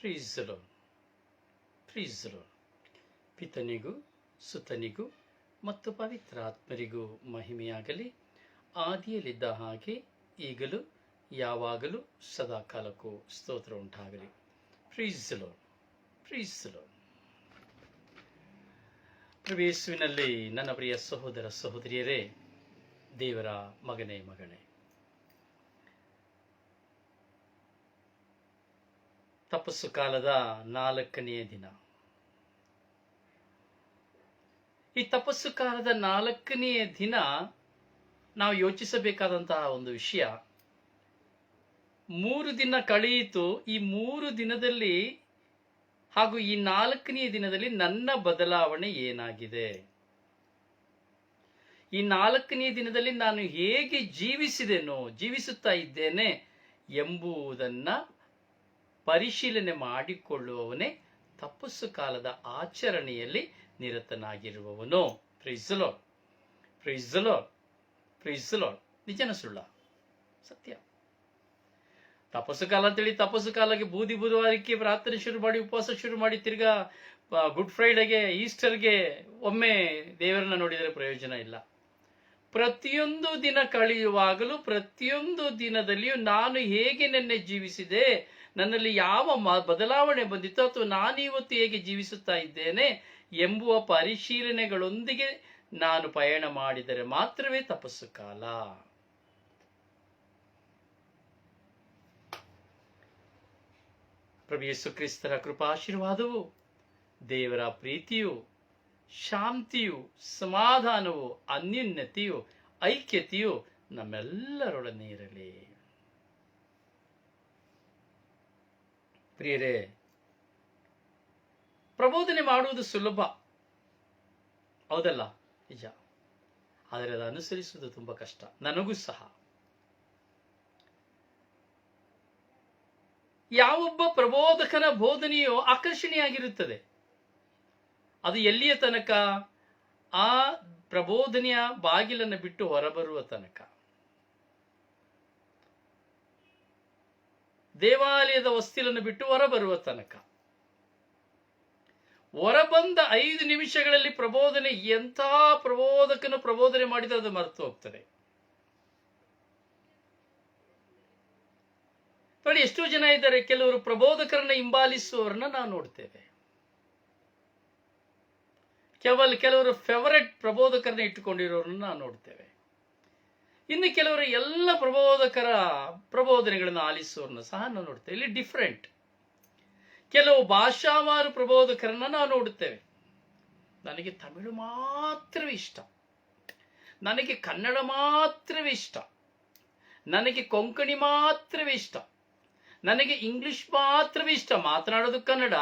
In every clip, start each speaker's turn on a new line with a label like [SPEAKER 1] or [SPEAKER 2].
[SPEAKER 1] ಪ್ರೀಸಲು ಪ್ರೀಸಲು ಪಿತನಿಗೂ, ಸುತನಿಗೂ ಮತ್ತು ಪವಿತ್ರಾತ್ಮರಿಗೂ ಮಹಿಮೆಯಾಗಲಿ. ಆದಿಯಲ್ಲಿದ್ದ ಹಾಗೆ ಈಗಲೂ, ಯಾವಾಗಲೂ ಸದಾ ಕಾಲಕ್ಕೂ ಸ್ತೋತ್ರ ಉಂಟಾಗಲಿ. ಪ್ರೀಸಲು ಪ್ರೀಸಲು ಪ್ರವೇಶುವಿನಲ್ಲಿ ನನ್ನ ಪ್ರಿಯ ಸಹೋದರ ಸಹೋದರಿಯರೇ, ದೇವರ ಮಗನೇ ಮಗಳೇ ತಪಸ್ಸು ಕಾಲದ ನಾಲ್ಕನೆಯ ದಿನ. ಈ ತಪಸ್ಸು ಕಾಲದ ನಾಲ್ಕನೆಯ ದಿನ ನಾವು ಯೋಚಿಸಬೇಕಾದಂತಹ ಒಂದು ವಿಷಯ. ಮೂರು ದಿನ ಕಳೆಯಿತು. ಈ ಮೂರು ದಿನದಲ್ಲಿ ಹಾಗೂ ಈ ನಾಲ್ಕನೆಯ ದಿನದಲ್ಲಿ ನನ್ನ ಬದಲಾವಣೆ ಏನಾಗಿದೆ? ಈ ನಾಲ್ಕನೆಯ ದಿನದಲ್ಲಿ ನಾನು ಹೇಗೆ ಜೀವಿಸಿದೆನೋ, ಜೀವಿಸುತ್ತಾ ಇದ್ದೇನೆ ಎಂಬುದನ್ನ ಪರಿಶೀಲನೆ ಮಾಡಿಕೊಳ್ಳುವವನೇ ತಪಸ್ಸು ಕಾಲದ ಆಚರಣೆಯಲ್ಲಿ ನಿರತನಾಗಿರುವವನು. ಪ್ರಿಸಲೋ ಪ್ರಿಸಲೋ ಪ್ರಿಸಲೋ ನಿಜನ ಸುಳ್ಳ. ಸತ್ಯ. ತಪಸ್ಸು ಕಾಲ ಅಂತೇಳಿ ತಪಸ್ಸು ಕಾಲಕ್ಕೆ ಬೂದಿ ಬುಧವಾರಕ್ಕೆ ಪ್ರಾರ್ಥನೆ ಶುರು ಮಾಡಿ, ಉಪವಾಸ ಶುರು ಮಾಡಿ, ತಿರ್ಗಾ ಗುಡ್ ಫ್ರೈಡೆಗೆ ಈಸ್ಟರ್ಗೆ ಒಮ್ಮೆ ದೇವರನ್ನ ನೋಡಿದರೆ ಪ್ರಯೋಜನ ಇಲ್ಲ. ಪ್ರತಿಯೊಂದು ದಿನ ಕಳೆಯುವಾಗಲೂ, ಪ್ರತಿಯೊಂದು ದಿನದಲ್ಲಿಯೂ ನಾನು ಹೇಗೆ ನೆನ್ನೆ ಜೀವಿಸಿದೆ ನನ್ನಲ್ಲಿ ಯಾವ ಮ- ಬದಲಾವಣೆ ಬಂದಿತ್ತು ಅಥವಾ ನಾನಿವತ್ತು ಹೇಗೆ ಜೀವಿಸುತ್ತಾ ಇದ್ದೇನೆ ಎಂಬುವ ಪರಿಶೀಲನೆಗಳೊಂದಿಗೆ ನಾನು ಪಯಣ ಮಾಡಿದರೆ ಮಾತ್ರವೇ ತಪಸ್ಸು ಕಾಲ. ಪ್ರಭು ಯೇಸು ಕ್ರಿಸ್ತರ ಕೃಪಾಶೀರ್ವಾದವು, ದೇವರ ಪ್ರೀತಿಯು, ಶಾಂತಿಯು, ಸಮಾಧಾನವು, ಅನ್ಯೂನ್ಯತೆಯು, ಐಕ್ಯತೆಯು ನಮ್ಮೆಲ್ಲರೊಡನೆ ಇರಲಿ. ಪ್ರಿಯರೇ, ಪ್ರಬೋಧನೆ ಮಾಡುವುದು ಸುಲಭ. ಹೌದಲ್ಲ? ನಿಜ. ಆದರೆ ಅದು ಅನುಸರಿಸುವುದು ತುಂಬಾ ಕಷ್ಟ. ನನಗೂ ಸಹ. ಯಾವೊಬ್ಬ ಪ್ರಬೋಧಕನ ಬೋಧನೆಯು ಆಕರ್ಷಣೀಯಾಗಿರುತ್ತದೆ? ಅದು ಎಲ್ಲಿಯ ತನಕ? ಆ ಪ್ರಬೋಧನೆಯ ಬಾಗಿಲನ್ನು ಬಿಟ್ಟು ಹೊರಬರುವ ತನಕ. ದೇವಾಲಯದ ವಸ್ತಿಲನ್ನು ಬಿಟ್ಟು ಹೊರಬರುವ ತನಕ. ಹೊರಬಂದ ಐದು ನಿಮಿಷಗಳಲ್ಲಿ ಪ್ರಬೋಧನೆ, ಎಂಥ ಪ್ರಬೋಧಕನು ಪ್ರಬೋಧನೆ ಮಾಡಿದರೆ ಅದು ಮರೆತು ಹೋಗ್ತದೆ. ನೋಡಿ, ಎಷ್ಟೋ ಜನ ಇದ್ದಾರೆ, ಕೆಲವರು ಪ್ರಬೋಧಕರನ್ನ ಹಿಂಬಾಲಿಸುವವರನ್ನ ನಾವು ನೋಡ್ತೇವೆ. ಕೇವಲ ಕೆಲವರು ಫೇವರೆಟ್ ಪ್ರಬೋಧಕರನ್ನ ಇಟ್ಟುಕೊಂಡಿರೋರನ್ನ ನಾವು ನೋಡ್ತೇವೆ. ಇನ್ನು ಕೆಲವರು ಎಲ್ಲ ಪ್ರಬೋಧಕರ ಪ್ರಬೋಧನೆಗಳನ್ನು ಆಲಿಸೋರನ್ನ ಸಹ ನಾವು ನೋಡ್ತೇವೆ. ಇಲ್ಲಿ ಡಿಫ್ರೆಂಟ್ ಕೆಲವು ಭಾಷಾವಾರು ಪ್ರಬೋಧಕರನ್ನ ನಾವು ನೋಡುತ್ತೇವೆ. ನನಗೆ ತಮಿಳು ಮಾತ್ರವೇ ಇಷ್ಟ. ನನಗೆ ಕನ್ನಡ ಮಾತ್ರವೇ ಇಷ್ಟ. ನನಗೆ ಕೊಂಕಣಿ ಮಾತ್ರವೇ ಇಷ್ಟ. ನನಗೆ ಇಂಗ್ಲಿಷ್ ಮಾತ್ರವೇ ಇಷ್ಟ. ಮಾತನಾಡೋದು ಕನ್ನಡ,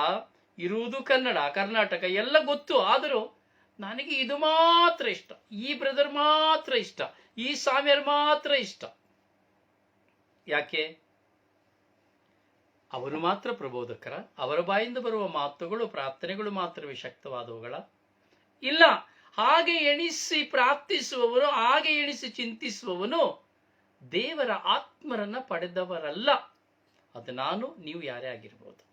[SPEAKER 1] ಇರುವುದು ಕನ್ನಡ, ಕರ್ನಾಟಕ ಎಲ್ಲ ಗೊತ್ತು. ಆದರೂ ನನಗೆ ಇದು ಮಾತ್ರ ಇಷ್ಟ. ಈ ಬ್ರದರ್ ಮಾತ್ರ ಇಷ್ಟ. ಈ ಸ್ವಾಮಿಯರು ಮಾತ್ರ ಇಷ್ಟ. ಯಾಕೆ? ಅವರು ಮಾತ್ರ ಪ್ರಬೋಧಕರ, ಅವರ ಬಾಯಿಂದ ಬರುವ ಮಾತುಗಳು, ಪ್ರಾರ್ಥನೆಗಳು ಮಾತ್ರವೇ ಶಕ್ತವಾದವುಗಳ. ಇಲ್ಲ, ಹಾಗೆ ಎಣಿಸಿ ಪ್ರಾರ್ಥಿಸುವವನು ಹಾಗೆ ಎಣಿಸಿ ಚಿಂತಿಸುವವನು ದೇವರ ಆತ್ಮರನ್ನ ಪಡೆದವರಲ್ಲ. ಅದು ನಾನು, ನೀವು ಯಾರೇ ಆಗಿರ್ಬೋದು.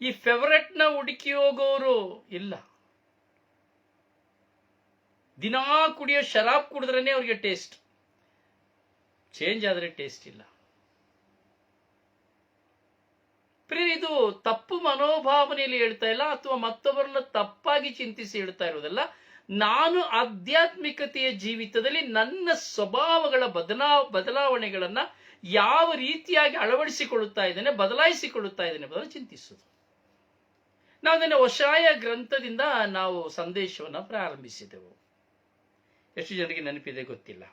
[SPEAKER 1] ಈ ಫೆವರೆಟ್ನ ಹುಡುಕಿ ಹೋಗೋರು ಇಲ್ಲ. ದಿನಾ ಕುಡಿಯೋ ಶರಾಬ್ ಕುಡಿದ್ರೇನೆ ಅವ್ರಿಗೆ ಟೇಸ್ಟ್ ಚೇಂಜ್ ಆದರೆ ಟೇಸ್ಟ್ ಇಲ್ಲ. ಪ್ರಿಯ, ಇದು ತಪ್ಪು ಮನೋಭಾವನೆಯಲ್ಲಿ ಹೇಳ್ತಾ ಇಲ್ಲ ಅಥವಾ ಮತ್ತೊಬ್ಬರನ್ನ ತಪ್ಪಾಗಿ ಚಿಂತಿಸಿ ಹೇಳ್ತಾ ಇರೋದಲ್ಲ. ನಾನು ಆಧ್ಯಾತ್ಮಿಕತೆಯ ಜೀವಿತದಲ್ಲಿ ನನ್ನ ಸ್ವಭಾವಗಳ ಬದಲಾ ಬದಲಾವಣೆಗಳನ್ನ ಯಾವ ರೀತಿಯಾಗಿ ಅಳವಡಿಸಿಕೊಳ್ಳುತ್ತಾ ಇದ್ದೇನೆ, ಬದಲಾಯಿಸಿಕೊಳ್ಳುತ್ತಾ ಇದ್ದೇನೆ ಬದಲು ಚಿಂತಿಸುವುದು. ನಾವು ಅದನ್ನು ವಶಾಯ ಗ್ರಂಥದಿಂದ ನಾವು ಸಂದೇಶವನ್ನು ಪ್ರಾರಂಭಿಸಿದೆವು. ಎಷ್ಟು ಜನರಿಗೆ ನೆನಪಿದೆ ಗೊತ್ತಿಲ್ಲ.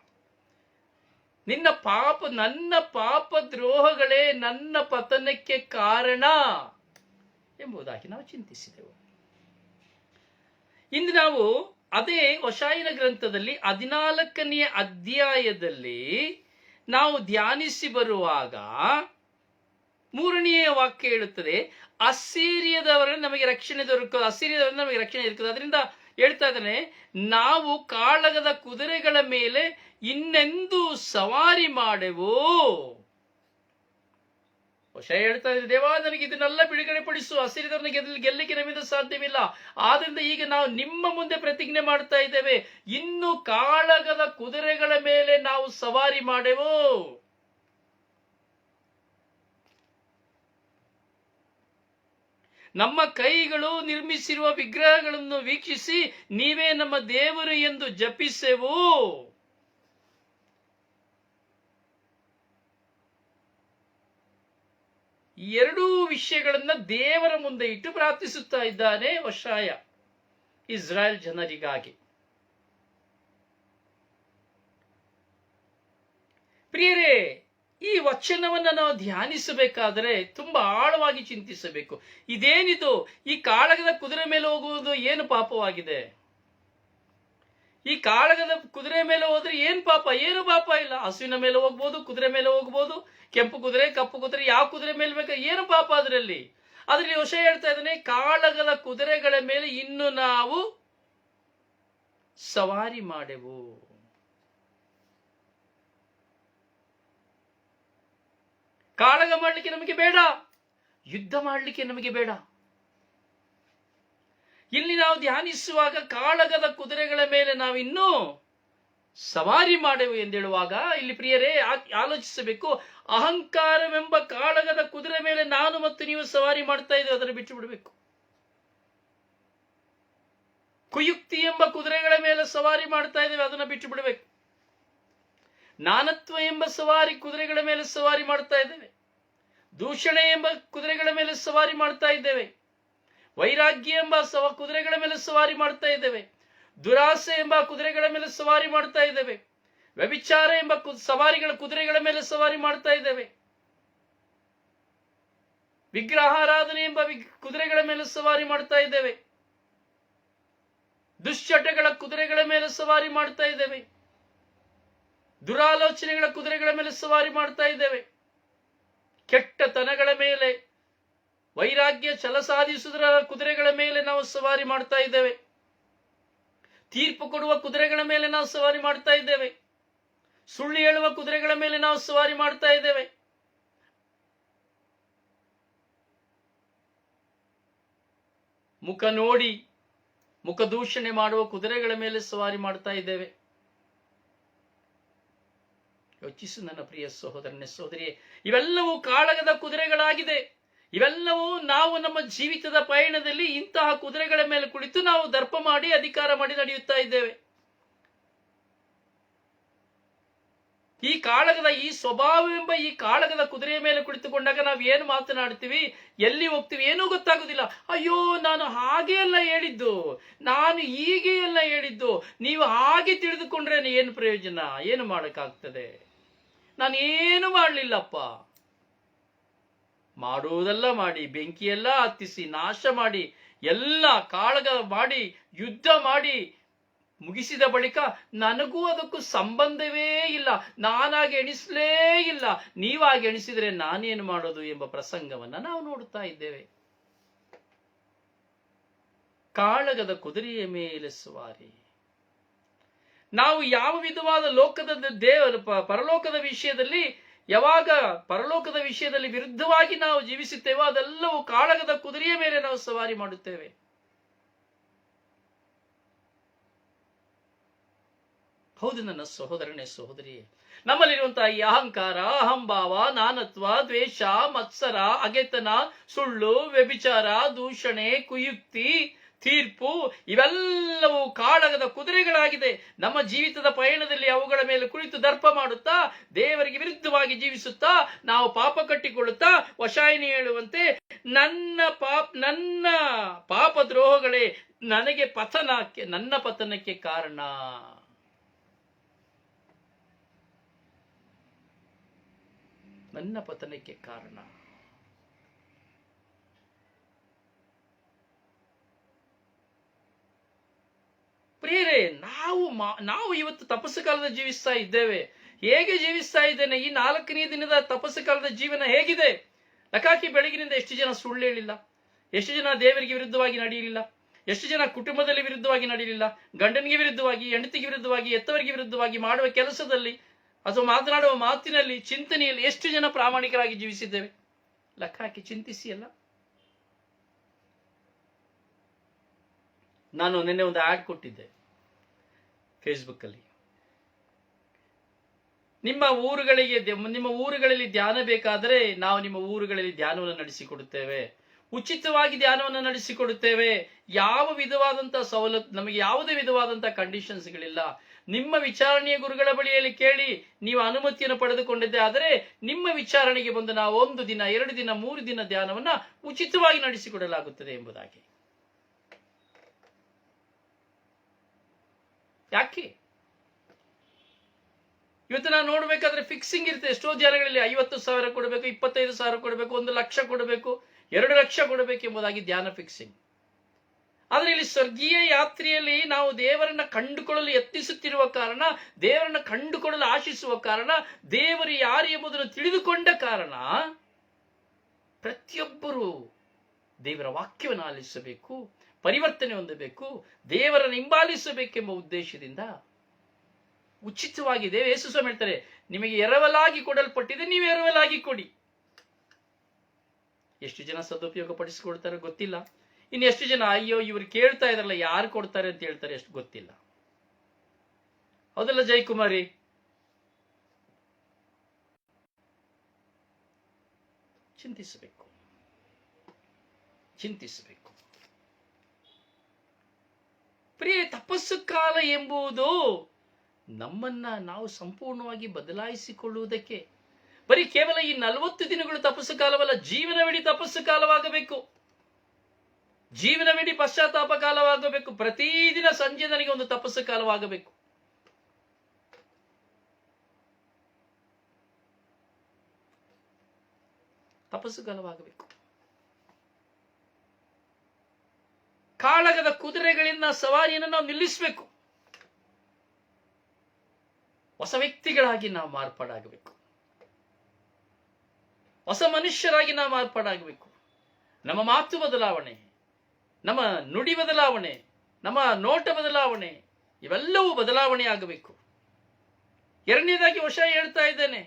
[SPEAKER 1] ನಿನ್ನ ಪಾಪ, ನನ್ನ ಪಾಪ ದ್ರೋಹಗಳೇ ನನ್ನ ಪತನಕ್ಕೆ ಕಾರಣ ಎಂಬುದಾಗಿ ನಾವು ಚಿಂತಿಸಿದೆವು. ಇಂದು ನಾವು ಅದೇ ವಶಾಯಿನ ಗ್ರಂಥದಲ್ಲಿ ಹದಿನಾಲ್ಕನೆಯ ಅಧ್ಯಾಯದಲ್ಲಿ ನಾವು ಧ್ಯಾನಿಸಿ ಬರುವಾಗ ಮೂರನೆಯ ವಾಕ್ಯ ಹೇಳುತ್ತದೆ ಅಸೀರಿಯದವರ ನಮಗೆ ರಕ್ಷಣೆ ದೊರಕುತ್ತದೆ ಅಸೀರಿಯದವರ ನಮಗೆ ರಕ್ಷಣೆ ಇರುತ್ತದೆ. ಅದರಿಂದ ಹೇಳ್ತಾ ಇದ್ದಾನೆ, ನಾವು ಕಾಳಗದ ಕುದುರೆಗಳ ಮೇಲೆ ಇನ್ನೆಂದು ಸವಾರಿ ಮಾಡೆವು ಹೊಸ ಹೇಳ್ತಾ ಇದ್ರೆ ದೇವಾ, ನನಗೆ ಇದನ್ನೆಲ್ಲ ಬಿಡುಗಡೆ ಪಡಿಸು ಹಸಿರಿದವರನ್ನ ಗೆಲ್ಲ ಗೆಲ್ಲಕ್ಕೆ ನಮ್ಮಿಂದ ಸಾಧ್ಯವಿಲ್ಲ. ಆದ್ರಿಂದ ಈಗ ನಾವು ನಿಮ್ಮ ಮುಂದೆ ಪ್ರತಿಜ್ಞೆ ಮಾಡ್ತಾ ಇದ್ದೇವೆ. ಇನ್ನು ಕಾಳಗದ ಕುದುರೆಗಳ ಮೇಲೆ ನಾವು ಸವಾರಿ ಮಾಡೆವು ನಮ್ಮ ಕೈಗಳು ನಿರ್ಮಿಸಿರುವ ವಿಗ್ರಹಗಳನ್ನು ವೀಕ್ಷಿಸಿ ನೀವೇ ನಮ್ಮ ದೇವರು ಎಂದು ಜಪಿಸೆವು. ಎರಡೂ ವಿಷಯಗಳನ್ನ ದೇವರ ಮುಂದೆ ಇಟ್ಟು ಪ್ರಾರ್ಥಿಸುತ್ತಾ ಇದ್ದಾನೆ ವಶಾಯ ಇಸ್ರಾಯೇಲ್ ಜನರಿಗಾಗಿ. ಪ್ರಿಯರೇ ಈ ವಚನವನ್ನು ನಾವು ಧ್ಯಾನಿಸಬೇಕಾದರೆ ತುಂಬಾ ಆಳವಾಗಿ ಚಿಂತಿಸಬೇಕು. ಇದೇನಿದು? ಈ ಕಾಳಗದ ಕುದುರೆ ಮೇಲೆ ಹೋಗುವುದು ಏನು ಪಾಪವಾಗಿದೆ? ಈ ಕಾಳಗದ ಕುದುರೆ ಮೇಲೆ ಹೋದ್ರೆ ಏನ್ ಪಾಪ? ಏನು ಪಾಪ ಇಲ್ಲ. ಹಸುವಿನ ಮೇಲೆ ಹೋಗ್ಬೋದು, ಕುದುರೆ ಮೇಲೆ ಹೋಗ್ಬೋದು, ಕೆಂಪು ಕುದುರೆ, ಕಪ್ಪು ಕುದುರೆ, ಯಾವ ಕುದುರೆ ಮೇಲೆ ಬೇಕಾ ಏನು ಪಾಪ ಅದರಲ್ಲಿ? ಅದರಲ್ಲಿ ವಿಷಯ ಹೇಳ್ತಾ ಇದ್ದಾನೆ, ಕಾಳಗದ ಕುದುರೆಗಳ ಮೇಲೆ ಇನ್ನು ನಾವು ಸವಾರಿ ಮಾಡೆವು ಕಾಳಗ ಮಾಡಲಿಕ್ಕೆ ನಮಗೆ ಬೇಡ, ಯುದ್ಧ ಮಾಡಲಿಕ್ಕೆ ನಮಗೆ ಬೇಡ. ಇಲ್ಲಿ ನಾವು ಧ್ಯಾನಿಸುವಾಗ ಕಾಳಗದ ಕುದುರೆಗಳ ಮೇಲೆ ನಾವಿನ್ನೂ ಸವಾರಿ ಮಾಡೆವು ಎಂದೇಳುವಾಗ, ಇಲ್ಲಿ ಪ್ರಿಯರೇ ಆಲೋಚಿಸಬೇಕು. ಅಹಂಕಾರವೆಂಬ ಕಾಳಗದ ಕುದುರೆ ಮೇಲೆ ನಾನು ಮತ್ತು ನೀವು ಸವಾರಿ ಮಾಡ್ತಾ ಇದ್ದೇವೆ ಅದನ್ನು ಬಿಟ್ಟು ಬಿಡಬೇಕು. ಕುಯುಕ್ತಿ ಎಂಬ ಕುದುರೆಗಳ ಮೇಲೆ ಸವಾರಿ ಮಾಡ್ತಾ ಇದ್ದೇವೆ, ಅದನ್ನು ಬಿಟ್ಟು ಬಿಡಬೇಕು. ನಾನತ್ವ ಎಂಬ ಸವಾರಿ ಕುದುರೆಗಳ ಮೇಲೆ ಸವಾರಿ ಮಾಡ್ತಾ ಇದ್ದೇವೆ. ದೂಷಣೆ ಎಂಬ ಕುದುರೆಗಳ ಮೇಲೆ ಸವಾರಿ ಮಾಡ್ತಾ ಇದ್ದೇವೆ. ವೈರಾಗ್ಯ ಎಂಬ ಸವ ಕುದುರೆಗಳ ಮೇಲೆ ಸವಾರಿ ಮಾಡ್ತಾ ಇದ್ದೇವೆ. ದುರಾಸೆ ಎಂಬ ಕುದುರೆಗಳ ಮೇಲೆ ಸವಾರಿ ಮಾಡ್ತಾ ಇದ್ದೇವೆ. ವ್ಯಭಿಚಾರ ಎಂಬ ಸವಾರಿಗಳ ಕುದುರೆಗಳ ಮೇಲೆ ಸವಾರಿ ಮಾಡ್ತಾ ಇದ್ದೇವೆ. ವಿಗ್ರಹಾರಾಧನೆ ಎಂಬ ಕುದುರೆಗಳ ಮೇಲೆ ಸವಾರಿ ಮಾಡ್ತಾ ಇದ್ದೇವೆ. ದುಶ್ಚಟಗಳ ಕುದುರೆಗಳ ಮೇಲೆ ಸವಾರಿ ಮಾಡ್ತಾ ಇದ್ದೇವೆ. ದುರಾಲೋಚನೆಗಳ ಕುದುರೆಗಳ ಮೇಲೆ ಸವಾರಿ ಮಾಡ್ತಾ ಇದ್ದೇವೆ. ಕೆಟ್ಟತನಗಳ ಮೇಲೆ, ವೈರಾಗ್ಯ ಛಲ ಸಾಧಿಸುವುದರ ಕುದುರೆಗಳ ಮೇಲೆ ನಾವು ಸವಾರಿ ಮಾಡ್ತಾ ಇದ್ದೇವೆ. ತೀರ್ಪು ಕೊಡುವ ಕುದುರೆಗಳ ಮೇಲೆ ನಾವು ಸವಾರಿ ಮಾಡ್ತಾ ಇದ್ದೇವೆ. ಸುಳ್ಳು ಹೇಳುವ ಕುದುರೆಗಳ ಮೇಲೆ ನಾವು ಸವಾರಿ ಮಾಡ್ತಾ ಇದ್ದೇವೆ. ಮುಖ ನೋಡಿ, ಮುಖ ದೂಷಣೆ ಮಾಡುವ ಕುದುರೆಗಳ ಮೇಲೆ ಸವಾರಿ ಮಾಡ್ತಾ ಇದ್ದೇವೆ. ಯೋಚಿಸು ನನ್ನ ಪ್ರಿಯ ಸಹೋದರನೇ ಸಹೋದರಿ ಇವೆಲ್ಲವೂ ಕಾಳಗದ ಕುದುರೆಗಳಾಗಿದೆ. ಇವೆಲ್ಲವೂ ನಾವು ನಮ್ಮ ಜೀವಿತದ ಪಯಣದಲ್ಲಿ ಇಂತಹ ಕುದುರೆಗಳ ಮೇಲೆ ಕುಳಿತು ನಾವು ದರ್ಪ ಮಾಡಿ ಅಧಿಕಾರ ಮಾಡಿ ನಡೆಯುತ್ತಾ ಇದ್ದೇವೆ. ಈ ಕಾಳಗದ, ಈ ಸ್ವಭಾವವೆಂಬ ಈ ಕಾಳಗದ ಕುದುರೆಯ ಮೇಲೆ ಕುಳಿತುಕೊಂಡಾಗ ನಾವು ಏನು ಮಾತನಾಡ್ತೀವಿ ಎಲ್ಲಿ ಹೋಗ್ತೀವಿ ಏನೂ ಗೊತ್ತಾಗುದಿಲ್ಲ. ಅಯ್ಯೋ, ನಾನು ಹಾಗೆ ಎಲ್ಲ ಹೇಳಿದ್ದು, ನಾನು ಹೀಗೆ ಎಲ್ಲ ಹೇಳಿದ್ದು, ನೀವು ಹಾಗೆ ತಿಳಿದುಕೊಂಡ್ರೆ ಏನು ಪ್ರಯೋಜನ? ಏನು ಮಾಡಕ್ಕಾಗ್ತದೆ? ನಾನು ಏನು ಮಾಡಲಿಲ್ಲಪ್ಪ. ಮಾಡುವುದೆಲ್ಲ ಮಾಡಿ, ಬೆಂಕಿಯೆಲ್ಲ ಹತ್ತಿಸಿ, ನಾಶ ಮಾಡಿ, ಎಲ್ಲ ಕಾಳಗ ಮಾಡಿ, ಯುದ್ಧ ಮಾಡಿ ಮುಗಿಸಿದ ಬಳಿಕ ನನಗೂ ಅದಕ್ಕೂ ಸಂಬಂಧವೇ ಇಲ್ಲ. ನಾನಾಗಿ ಎಣಿಸಲೇ ಇಲ್ಲ. ನೀವಾಗಿ ಎಣಿಸಿದರೆ ನಾನೇನು ಮಾಡೋದು ಎಂಬ ಪ್ರಸಂಗವನ್ನು ನಾವು ನೋಡುತ್ತಾ ಇದ್ದೇವೆ. ಕಾಳಗದ ಕುದುರೆಯ ಮೇಲೆ ಸವಾರಿ. ನಾವು ಯಾವ ವಿಧವಾದ ಲೋಕದ ದೇವ ಪರಲೋಕದ ವಿಷಯದಲ್ಲಿ, ಯಾವಾಗ ಪರಲೋಕದ ವಿಷಯದಲ್ಲಿ ವಿರುದ್ಧವಾಗಿ ನಾವು ಜೀವಿಸುತ್ತೇವೋ ಅದೆಲ್ಲವೂ ಕಾಳಗದ ಕುದುರೆಯ ಮೇಲೆ ನಾವು ಸವಾರಿ ಮಾಡುತ್ತೇವೆ. ಹೌದು ನನ್ನ ಸಹೋದರನೇ ಸಹೋದರಿಯೇ ನಮ್ಮಲ್ಲಿರುವಂತಹ ಈ ಅಹಂಕಾರ, ಅಹಂಭಾವ, ನಾನತ್ವ, ದ್ವೇಷ, ಮತ್ಸರ, ಅಗೆತನ, ಸುಳ್ಳು, ವ್ಯಭಿಚಾರ, ದೂಷಣೆ, ಕುಯುಕ್ತಿ ತೀರ್ಪು ಇವೆಲ್ಲವೂ ಕಾಳಗದ ಕುದುರೆಗಳಾಗಿದೆ. ನಮ್ಮ ಜೀವಿತದ ಪಯಣದಲ್ಲಿ ಅವುಗಳ ಮೇಲೆ ಕುಳಿತು ದರ್ಪ ಮಾಡುತ್ತಾ, ದೇವರಿಗೆ ವಿರುದ್ಧವಾಗಿ ಜೀವಿಸುತ್ತಾ, ನಾವು ಪಾಪ ಕಟ್ಟಿಕೊಳ್ಳುತ್ತಾ, ವಶಾಯಿನಿ ಹೇಳುವಂತೆ ನನ್ನ ಪಾಪ ನನ್ನ ಪಾಪ ದ್ರೋಹಗಳೇ ನನಗೆ ಪತನಕ್ಕೆ, ನನ್ನ ಪತನಕ್ಕೆ ಕಾರಣ. ನನ್ನ ಪತನಕ್ಕೆ ಕಾರಣ. ಪ್ರಿಯರೇ, ನಾವು ನಾವು ಇವತ್ತು ತಪಸ್ಸು ಕಾಲದ ಜೀವಿಸ್ತಾ ಇದ್ದೇವೆ. ಹೇಗೆ ಜೀವಿಸ್ತಾ ಇದ್ದೇನೆ? ಈ ನಾಲ್ಕನೇ ದಿನದ ತಪಸ್ಸು ಕಾಲದ ಜೀವನ ಹೇಗಿದೆ? ಲಕಾಕಿ ಬೆಳಗಿನಿಂದ ಎಷ್ಟು ಜನ ಸುಳ್ಳು ಹೇಳಿಲ್ಲ? ಎಷ್ಟು ಜನ ದೇವರಿಗೆ ವಿರುದ್ಧವಾಗಿ ನಡೆಯಲಿಲ್ಲ? ಎಷ್ಟು ಜನ ಕುಟುಂಬದಲ್ಲಿ ವಿರುದ್ಧವಾಗಿ ನಡೆಯಲಿಲ್ಲ? ಗಂಡನಿಗೆ ವಿರುದ್ಧವಾಗಿ, ಹೆಂಡತಿಗೆ ವಿರುದ್ಧವಾಗಿ ಎತ್ತವರಿಗೆ ವಿರುದ್ಧವಾಗಿ ಮಾಡುವ ಕೆಲಸದಲ್ಲಿ ಅಥವಾ ಮಾತನಾಡುವ ಮಾತಿನಲ್ಲಿ, ಚಿಂತನೆಯಲ್ಲಿ ಎಷ್ಟು ಜನ ಪ್ರಾಮಾಣಿಕರಾಗಿ ಜೀವಿಸಿದ್ದೇವೆ? ಲೆಕ್ಕ ಚಿಂತಿಸಿ ಅಲ್ಲ ನಾನು ನಿನ್ನೆ ಒಂದು ಆ್ಯಡ್ ಕೊಟ್ಟಿದ್ದೆ. ಫೇಸ್ಬುಕ್ ಅಲ್ಲಿ ನಿಮ್ಮ ಊರುಗಳಿಗೆ ನಿಮ್ಮ ಊರುಗಳಲ್ಲಿ ಧ್ಯಾನ ಬೇಕಾದರೆ ನಾವು ನಿಮ್ಮ ಊರುಗಳಲ್ಲಿ ಧ್ಯಾನವನ್ನು ನಡೆಸಿಕೊಡುತ್ತೇವೆ. ಉಚಿತವಾಗಿ ಧ್ಯಾನವನ್ನು ನಡೆಸಿಕೊಡುತ್ತೇವೆ. ಯಾವ ವಿಧವಾದಂತಹ ಸವಲತ್ತು ನಮಗೆ ಯಾವುದೇ ವಿಧವಾದಂತಹ ಕಂಡೀಷನ್ಸ್ಗಳಿಲ್ಲ. ನಿಮ್ಮ ವಿಚಾರಣೆಯ ಗುರುಗಳ ಬಳಿಯಲ್ಲಿ ಕೇಳಿ ನೀವು ಅನುಮತಿಯನ್ನು ಪಡೆದುಕೊಂಡಿದ್ದೇ ಆದರೆ ನಿಮ್ಮ ವಿಚಾರಣೆಗೆ ಬಂದು ನಾವು ಒಂದು ದಿನ, ಎರಡು ದಿನ, ಮೂರು ದಿನ ಧ್ಯಾನವನ್ನ ಉಚಿತವಾಗಿ ನಡೆಸಿಕೊಡಲಾಗುತ್ತದೆ ಎಂಬುದಾಗಿ. ಯಾಕೆ? ಇವತ್ತು ನಾವು ನೋಡ್ಬೇಕಾದ್ರೆ ಫಿಕ್ಸಿಂಗ್ ಇರುತ್ತೆ. ಎಷ್ಟೋ ಜನಗಳಲ್ಲಿ ಐವತ್ತು ಸಾವಿರ ಕೊಡಬೇಕು, ಇಪ್ಪತ್ತೈದು ಸಾವಿರ ಕೊಡಬೇಕು, ಒಂದು ಲಕ್ಷ ಕೊಡಬೇಕು, ಎರಡು ಲಕ್ಷ ಕೊಡಬೇಕು ಎಂಬುದಾಗಿ ಧ್ಯಾನ ಫಿಕ್ಸಿಂಗ್ ಆದರೆ ಇಲ್ಲಿ ಸ್ವರ್ಗೀಯ ಯಾತ್ರೆಯಲ್ಲಿ ನಾವು ದೇವರನ್ನ ಕಂಡುಕೊಳ್ಳಲು ಯತ್ನಿಸುತ್ತಿರುವ ಕಾರಣ, ದೇವರನ್ನ ಕಂಡುಕೊಳ್ಳಲು ಆಶಿಸುವ ಕಾರಣ, ದೇವರು ಯಾರು ಎಂಬುದನ್ನು ತಿಳಿದುಕೊಂಡ ಕಾರಣ ಪ್ರತಿಯೊಬ್ಬರೂ ದೇವರ ವಾಕ್ಯವನ್ನು ಆಲಿಸಬೇಕು. ಪರಿವರ್ತನೆ ಹೊಂದಬೇಕು, ದೇವರನ್ನು ಹಿಂಬಾಲಿಸಬೇಕೆಂಬ ಉದ್ದೇಶದಿಂದ ಉಚಿತವಾಗಿದೆ ಯೇಸು ಸ್ವಾಮಿ ಹೇಳ್ತಾರೆ, ನಿಮಗೆ ಎರವಲಾಗಿ ಕೊಡಲ್ಪಟ್ಟಿದೆ, ನೀವು ಎರವಲಾಗಿ ಕೊಡಿ. ಎಷ್ಟು ಜನ ಸದುಪಯೋಗ ಪಡಿಸಿಕೊಡ್ತಾರೆ ಗೊತ್ತಿಲ್ಲ. ಇನ್ನು ಎಷ್ಟು ಜನ, ಅಯ್ಯೋ, ಇವರು ಕೇಳ್ತಾ ಇದ್ರಲ್ಲ ಯಾರು ಕೊಡ್ತಾರೆ ಅಂತ ಹೇಳ್ತಾರೆ ಎಷ್ಟು ಗೊತ್ತಿಲ್ಲ. ಹೌದಲ್ಲ ಜಯಕುಮಾರಿ? ಚಿಂತಿಸಬೇಕು. ಚಿಂತಿಸಬೇಕು. ಪ್ರಿಯ ತಪಸ್ಸು ಕಾಲ ಎಂಬುದು ನಮ್ಮನ್ನ ನಾವು ಸಂಪೂರ್ಣವಾಗಿ ಬದಲಾಯಿಸಿಕೊಳ್ಳುವುದಕ್ಕೆ. ಬರೀ ಕೇವಲ ಈ ನಲವತ್ತು ದಿನಗಳು ತಪಸ್ಸು ಕಾಲವಲ್ಲ ಜೀವನವಿಡೀ ತಪಸ್ಸು ಕಾಲವಾಗಬೇಕು ಜೀವನವಿಡೀ ಪಶ್ಚಾತ್ತಾಪ ಕಾಲವಾಗಬೇಕು ಪ್ರತಿದಿನ ಸಂಜೆ ನನಗೆ ಒಂದು ತಪಸ್ಸು ಕಾಲವಾಗಬೇಕು ತಪಸ್ಸು ಕಾಲವಾಗಬೇಕು ಕಾಳಗದ ಕುದುರೆಗಳಿಂದ ಸವಾರಿಯನ್ನು ನಾವು ನಿಲ್ಲಿಸಬೇಕು. ಹೊಸ ವ್ಯಕ್ತಿಗಳಾಗಿ ನಾವು ಮಾರ್ಪಾಡಾಗಬೇಕು. ಹೊಸ ಮನುಷ್ಯರಾಗಿ ನಾವು ಮಾರ್ಪಾಡಾಗಬೇಕು. ನಮ್ಮ ಮಾತು ಬದಲಾವಣೆ, ನಮ್ಮ ನುಡಿ ಬದಲಾವಣೆ, ನಮ್ಮ ನೋಟ ಬದಲಾವಣೆ, ಇವೆಲ್ಲವೂ ಬದಲಾವಣೆ ಆಗಬೇಕು ಎರಡನೇದಾಗಿ ವಶ ಹೇಳ್ತಾ ಇದ್ದೇನೆ,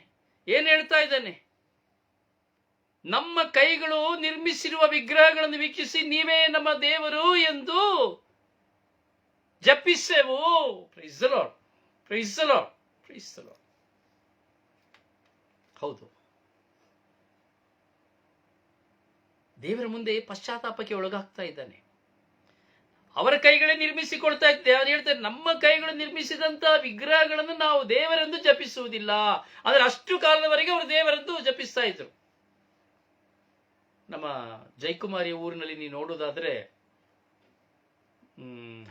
[SPEAKER 1] ಏನು ಹೇಳ್ತಾ ಇದ್ದೇನೆ? ನಮ್ಮ ಕೈಗಳು ನಿರ್ಮಿಸಿರುವ ವಿಗ್ರಹಗಳನ್ನು ವೀಕ್ಷಿಸಿ ನೀವೇ ನಮ್ಮ ದೇವರು ಎಂದು ಜಪಿಸೆವು. Praise the lord praise the lord praise the lord ಹೌದು. ದೇವರ ಮುಂದೆ ಪಶ್ಚಾತ್ತಾಪಕ್ಕೆ ಒಳಗಾಗ್ತಾ ಇದ್ದಾನೆ. ಅವರ ಕೈಗಳೇ ನಿರ್ಮಿಸಿಕೊಳ್ತಾ ಇದ್ದೆ. ಅವ್ರು ಹೇಳ್ತಾರೆ, ನಮ್ಮ ಕೈಗಳು ನಿರ್ಮಿಸಿದಂತ ವಿಗ್ರಹಗಳನ್ನು ನಾವು ದೇವರೆಂದು ಜಪಿಸುವುದಿಲ್ಲ. ಆದರೆ ಅಷ್ಟು ಕಾಲದವರೆಗೆ ಅವರು ದೇವರೆಂದು ಜಪಿಸ್ತಾ ಇದ್ರು. ನಮ್ಮ ಜೈಕುಮಾರಿ ಊರಿನಲ್ಲಿ ನೀವು ನೋಡೋದಾದರೆ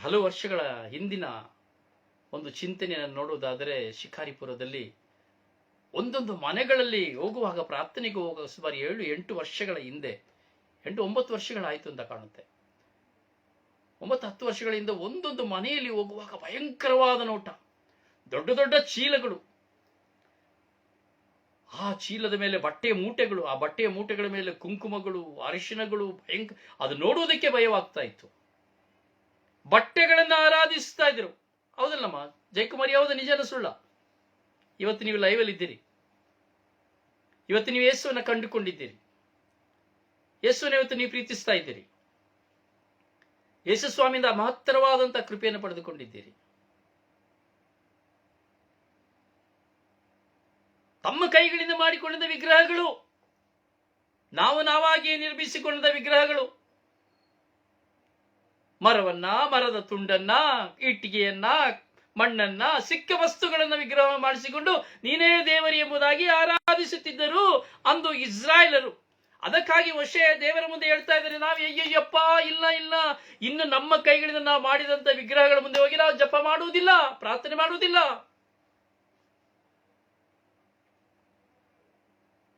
[SPEAKER 1] ಹಲವು ವರ್ಷಗಳ ಹಿಂದಿನ ಒಂದು ಚಿಂತನೆಯನ್ನು ನೋಡುವುದಾದರೆ, ಶಿಕಾರಿಪುರದಲ್ಲಿ ಒಂದೊಂದು ಮನೆಗಳಲ್ಲಿ ಹೋಗುವಾಗ, ಪ್ರಾರ್ಥನೆಗೆ ಹೋಗುವ ಸುಮಾರು ಏಳು, ಎಂಟು ವರ್ಷಗಳ ಹಿಂದೆ, ಎಂಟು, ಒಂಬತ್ತು ವರ್ಷಗಳಾಯಿತು ಅಂತ ಕಾಣುತ್ತೆ. ಒಂಬತ್ತು, ಹತ್ತು ವರ್ಷಗಳಿಂದ ಒಂದೊಂದು ಮನೆಯಲ್ಲಿ ಹೋಗುವಾಗ ಭಯಂಕರವಾದ ನೋಟ, ದೊಡ್ಡ ದೊಡ್ಡ ಚೀಲಗಳು ಆ ಚೀಲದ ಮೇಲೆ ಬಟ್ಟೆಯ ಮೂಟೆಗಳು, ಆ ಬಟ್ಟೆಯ ಮೂಟೆಗಳ ಮೇಲೆ ಕುಂಕುಮಗಳು, ಅರಿಶಿನಗಳು, ಭಯಂಕ, ಅದು ನೋಡುವುದಕ್ಕೆ ಭಯವಾಗ್ತಾ ಇತ್ತು. ಬಟ್ಟೆಗಳನ್ನು ಆರಾಧಿಸ್ತಾ ಇದ್ರು. ಹೌದಲ್ಲಮ್ಮ ಜಯಕುಮಾರಿ ಯಾವುದು ನಿಜನ ಸುಳ್ಳ. ಇವತ್ತು ನೀವು ಲೈವಲ್ಲಿ ಇದ್ದೀರಿ. ಇವತ್ತು ನೀವು ಯೇಸುವನ್ನು ಕಂಡುಕೊಂಡಿದ್ದೀರಿ. ಯೇಸುವನ್ನ ಇವತ್ತು ನೀವು ಪ್ರೀತಿಸ್ತಾ ಇದ್ದೀರಿ. ಯೇಸು ಸ್ವಾಮಿಯಿಂದ ಮಹತ್ತರವಾದಂತಹ ಕೃಪೆಯನ್ನು ಪಡೆದುಕೊಂಡಿದ್ದೀರಿ. ತಮ್ಮ ಕೈಗಳಿಂದ ಮಾಡಿಕೊಂಡಿದ್ದ ವಿಗ್ರಹಗಳು. ನಾವು ನಾವಾಗಿಯೇ ನಿರ್ಮಿಸಿಕೊಂಡಿದ್ದ ವಿಗ್ರಹಗಳು. ಮರವನ್ನ, ಮರದ ತುಂಡನ್ನ, ಇಟ್ಟಿಗೆಯನ್ನ, ಮಣ್ಣನ್ನ, ಸಿಕ್ಕ ವಸ್ತುಗಳನ್ನ ವಿಗ್ರಹ ಮಾಡಿಸಿಕೊಂಡು ನೀನೇ ದೇವರಿ ಎಂಬುದಾಗಿ ಆರಾಧಿಸುತ್ತಿದ್ದರು ಅಂದು ಇಸ್ರಾಯೇಲರು. ಅದಕ್ಕಾಗಿ ವಶೆ ದೇವರ ಮುಂದೆ ಹೇಳ್ತಾ ಇದ್ದಾರೆ, ನಾವು ಅಯ್ಯಯ್ಯಪ್ಪ, ಇಲ್ಲ ಇಲ್ಲ. ಇನ್ನು ನಮ್ಮ ಕೈಗಳಿಂದ ನಾವು ಮಾಡಿದಂತ ವಿಗ್ರಹಗಳ ಮುಂದೆ ಹೋಗಿ ನಾವು ಜಪ ಮಾಡುವುದಿಲ್ಲ, ಪ್ರಾರ್ಥನೆ ಮಾಡುವುದಿಲ್ಲ.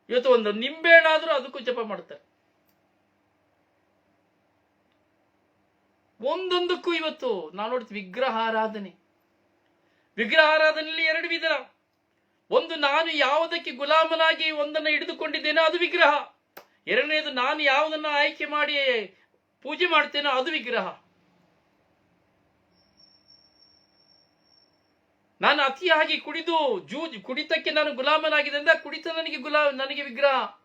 [SPEAKER 1] ಇವತ್ತು ಒಂದು ನಿಂಬೆಹಣ್ಣಾದ್ರೂ ಅದಕ್ಕೂ ಜಪ ಮಾಡ್ತಾರೆ. ಒಂದೊಂದಕ್ಕೂ ಇವತ್ತು ನಾವು ನೋಡ್ತೀವಿ ವಿಗ್ರಹ ಆರಾಧನೆ. ವಿಗ್ರಹ ಆರಾಧನೆಯಲ್ಲಿ ಎರಡು ವಿಧ ಒಂದು ನಾನು ಯಾವುದಕ್ಕೆ ಗುಲಾಮನಾಗಿ ಒಂದನ್ನು ಹಿಡಿದುಕೊಂಡಿದ್ದೇನೋ ಅದು ವಿಗ್ರಹ. ಎರಡನೇದು ನಾನು ಯಾವುದನ್ನ ಆಯ್ಕೆ ಮಾಡಿ ಪೂಜೆ ಮಾಡ್ತೇನೋ ಅದು ವಿಗ್ರಹ. ನಾನು ಅತಿಯಾಗಿ ಕುಡಿದು ಜೂ ಕುಡಿತಕ್ಕೆ ನಾನು ಗುಲಾಮನಾಗಿದೆ ಕುಡಿತ ನನಗೆ ಗುಲಾ ನನಗೆ ವಿಗ್ರಹ.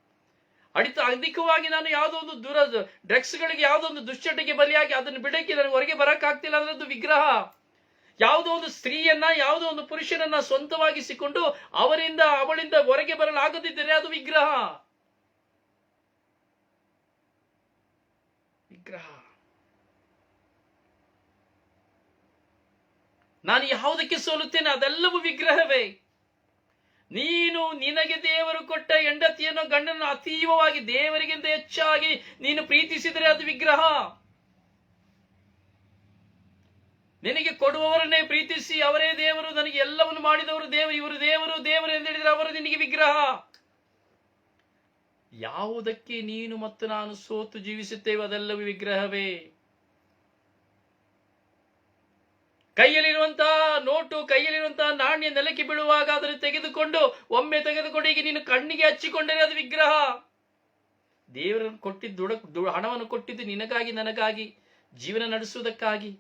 [SPEAKER 1] ಅಡಿತ ಅಧಿಕವಾಗಿ ನಾನು ಯಾವುದೋ ಒಂದು ದೂರ ಡ್ರಗ್ಸ್ಗಳಿಗೆ ಯಾವುದೋ ಒಂದು ದುಶ್ಚಟಕ್ಕೆ ಬಲಿಯಾಗಿ ಅದನ್ನು ಬಿಡಕ್ಕೆ ನನಗೆ ಹೊರಗೆ ಬರೋಕ್ಕಾಗ್ತಿಲ್ಲ ಅದು ವಿಗ್ರಹ. ಯಾವುದೋ ಒಂದು ಸ್ತ್ರೀಯನ್ನ, ಯಾವುದೋ ಒಂದು ಪುರುಷನನ್ನ ಸ್ವಂತವಾಗಿಸಿಕೊಂಡು ಅವರಿಂದ ಅವಳಿಂದ ಹೊರಗೆ ಬರಲಾಗದಿದ್ದರೆ ಅದು ವಿಗ್ರಹ. ವಿಗ್ರಹ. ನಾನು ಯಾವುದಕ್ಕೆ ಸೋಲುತ್ತೇನೆ, ಅದೆಲ್ಲವೂ ವಿಗ್ರಹವೇ. ನೀನು ನಿನಗೆ ದೇವರು ಕೊಟ್ಟ ಹೆಂಡತಿಯನ್ನು ಗಂಡನ ಅತೀವವಾಗಿ ದೇವರಿಗಿಂತ ಹೆಚ್ಚಾಗಿ ನೀನು ಪ್ರೀತಿಸಿದರೆ ಅದು ವಿಗ್ರಹ. ನಿನಗೆ ಕೊಡುವವರನ್ನೇ ಪ್ರೀತಿಸಿ, ಅವರೇ ದೇವರು, ನನಗೆ ಎಲ್ಲವನ್ನು ಮಾಡಿದವರು ದೇವರು, ಇವರು ದೇವರು ದೇವರು ಎಂದು ಹೇಳಿದರೆ ಅವರು ನಿನಗೆ ವಿಗ್ರಹ. ಯಾವುದಕ್ಕೆ ನೀನು ಮತ್ತು ನಾನು ಸೋತು ಜೀವಿಸುತ್ತೇವೆ ಅದೆಲ್ಲವೂ ವಿಗ್ರಹವೇ. ಕೈಯಲ್ಲಿರುವಂತಹ ನೋಟು ಕೈಯಲ್ಲಿರುವಂತಹ ನಾಣ್ಯ ನೆಲಕ್ಕೆ ಬೀಳುವಾಗ ಅದನ್ನು ತೆಗೆದುಕೊಂಡು, ಒಮ್ಮೆ ತೆಗೆದುಕೊಂಡು ಈಗ ನೀನು ಕಣ್ಣಿಗೆ ಹಚ್ಚಿಕೊಂಡರೆ ಅದು ವಿಗ್ರಹ. ದೇವರನ್ನು ಕೊಟ್ಟಿದ್ದು ಹಣವನ್ನು ಕೊಟ್ಟಿದ್ದು ನಿನಗಾಗಿ, ನನಗಾಗಿ, ಜೀವನ ನಡೆಸುವುದಕ್ಕಾಗಿ.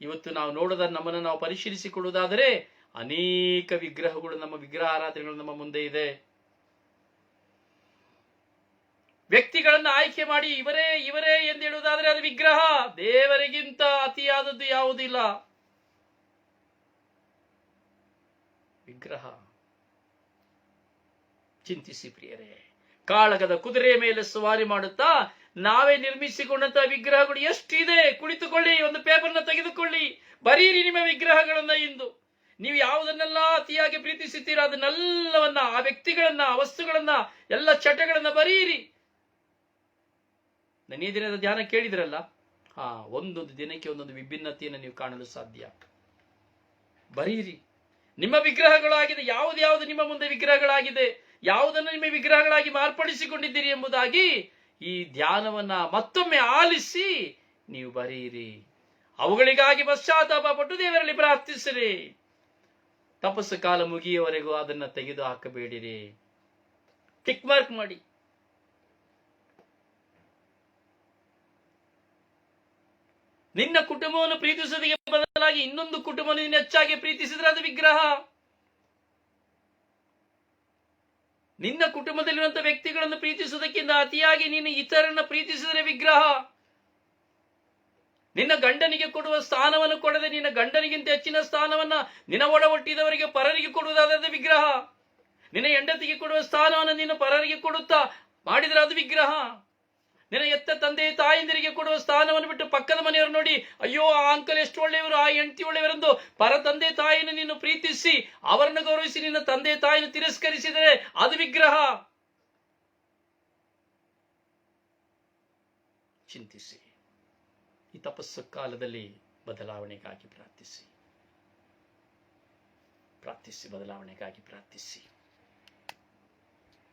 [SPEAKER 1] ಇವತ್ತು ನಾವು ನೋಡದ ನಮ್ಮನ್ನು ನಾವು ಪರಿಶೀಲಿಸಿಕೊಳ್ಳುವುದಾದರೆ ಅನೇಕ ವಿಗ್ರಹಗಳು, ನಮ್ಮ ವಿಗ್ರಹ ಆರಾಧನೆಗಳು ನಮ್ಮ ಮುಂದೆ ಇದೆ. ವ್ಯಕ್ತಿಗಳನ್ನ ಆಯ್ಕೆ ಮಾಡಿ ಇವರೇ ಇವರೇ ಎಂದು ಹೇಳುವುದಾದರೆ ಅದು ವಿಗ್ರಹ. ದೇವರಿಗಿಂತ ಅತಿಯಾದದ್ದು ಯಾವುದಿಲ್ಲ? ವಿಗ್ರಹ. ಚಿಂತಿಸಿ ಪ್ರಿಯರೇ. ಕಾಳಗದ ಕುದುರೆ ಮೇಲೆ ಸವಾರಿ ಮಾಡುತ್ತಾ ನಾವೇ ನಿರ್ಮಿಸಿಕೊಂಡಂತ ವಿಗ್ರಹಗಳು ಎಷ್ಟಿದೆ? ಕುಳಿತುಕೊಳ್ಳಿ, ಒಂದು ಪೇಪರ್ನ ತೆಗೆದುಕೊಳ್ಳಿ. ಬರೀರಿ ನಿಮ್ಮ ವಿಗ್ರಹಗಳನ್ನ ಇಂದು. ನೀವು ಯಾವುದನ್ನೆಲ್ಲ ಅತಿಯಾಗಿ ಪ್ರೀತಿಸುತ್ತೀರಾ ಅದನ್ನೆಲ್ಲವನ್ನ, ಆ ವ್ಯಕ್ತಿಗಳನ್ನ, ಆ ವಸ್ತುಗಳನ್ನ, ಎಲ್ಲ ಚಟಗಳನ್ನ ಬರೀರಿ. ನನ್ನ ಈ ದಿನದ ಧ್ಯಾನ ಕೇಳಿದ್ರಲ್ಲ? ಹಾ, ಒಂದೊಂದು ದಿನಕ್ಕೆ ಒಂದೊಂದು ವಿಭಿನ್ನತೆಯನ್ನು ನೀವು ಕಾಣಲು ಸಾಧ್ಯ. ಬರೀರಿ. ನಿಮ್ಮ ವಿಗ್ರಹಗಳಾಗಿದೆ, ಯಾವುದು ಯಾವುದು ನಿಮ್ಮ ಮುಂದೆ ವಿಗ್ರಹಗಳಾಗಿದೆ, ಯಾವುದನ್ನು ನಿಮ್ಮ ವಿಗ್ರಹಗಳಾಗಿ ಮಾರ್ಪಡಿಸಿಕೊಂಡಿದ್ದೀರಿ ಎಂಬುದಾಗಿ ಈ ಧ್ಯಾನವನ್ನ ಮತ್ತೊಮ್ಮೆ ಆಲಿಸಿ ನೀವು ಬರೀರಿ. ಅವುಗಳಿಗಾಗಿ ಪಶ್ಚಾತ್ತಾಪ ಪಟ್ಟು ದೇವರಲ್ಲಿ ಪ್ರಾರ್ಥಿಸಿರಿ. ತಪಸ್ಸು ಕಾಲ ಮುಗಿಯುವವರೆಗೂ ಅದನ್ನು ತೆಗೆದು ಹಾಕಬೇಡಿರಿ. ಟಿಕ್ ಮಾರ್ಕ್ ಮಾಡಿ. ನಿನ್ನ ಕುಟುಂಬವನ್ನು ಪ್ರೀತಿಸುವುದಕ್ಕೆ ಬದಲಾಗಿ ಇನ್ನೊಂದು ಕುಟುಂಬವನ್ನು ನಿನ್ನ ಹೆಚ್ಚಾಗಿ ಪ್ರೀತಿಸಿದ್ರೆ ಅದು ವಿಗ್ರಹ. ನಿನ್ನ ಕುಟುಂಬದಲ್ಲಿರುವಂತಹ ವ್ಯಕ್ತಿಗಳನ್ನು ಪ್ರೀತಿಸುವುದಕ್ಕಿಂತ ಅತಿಯಾಗಿ ನೀನು ಇತರರನ್ನ ಪ್ರೀತಿಸಿದರೆ ವಿಗ್ರಹ. ನಿನ್ನ ಗಂಡನಿಗೆ ಕೊಡುವ ಸ್ಥಾನವನ್ನು ಕೊಡದೆ ನಿನ್ನ ಗಂಡನಿಗಿಂತ ಹೆಚ್ಚಿನ ಸ್ಥಾನವನ್ನ ನಿನ್ನ ಒಡ ಹುಟ್ಟಿದವರಿಗೆ ಪರರಿಗೆ ಕೊಡುವುದಾದ ವಿಗ್ರಹ. ನಿನ್ನ ಹೆಂಡತಿಗೆ ಕೊಡುವ ಸ್ಥಾನವನ್ನು ನೀನು ಪರರಿಗೆ ಕೊಡುತ್ತಾ ಮಾಡಿದ್ರೆ ಅದು ವಿಗ್ರಹ. ನಿನ್ನ ಎತ್ತ ತಂದೆ ತಾಯಂದಿರಿಗೆ ಕೊಡುವ ಸ್ಥಾನವನ್ನು ಬಿಟ್ಟು ಪಕ್ಕದ ಮನೆಯವರು ನೋಡಿ, ಅಯ್ಯೋ, ಆ ಅಂಕಲ್ ಎಷ್ಟು ಒಳ್ಳೆಯವರು, ಆ ಹೆಂಡತಿ ಒಳ್ಳೆಯವರೆಂದು ಪರ ತಂದೆ ತಾಯಿಯನ್ನು ನೀನು ಪ್ರೀತಿಸಿ, ಅವರನ್ನು ಗೌರವಿಸಿ ನಿನ್ನ ತಂದೆ ತಾಯಿಯನ್ನು ತಿರಸ್ಕರಿಸಿದರೆ ಅದು ವಿಗ್ರಹ. ಚಿಂತಿಸಿ. ಈ ತಪಸ್ಸು ಕಾಲದಲ್ಲಿ ಬದಲಾವಣೆಗಾಗಿ ಪ್ರಾರ್ಥಿಸಿ. ಪ್ರಾರ್ಥಿಸಿ, ಬದಲಾವಣೆಗಾಗಿ ಪ್ರಾರ್ಥಿಸಿ.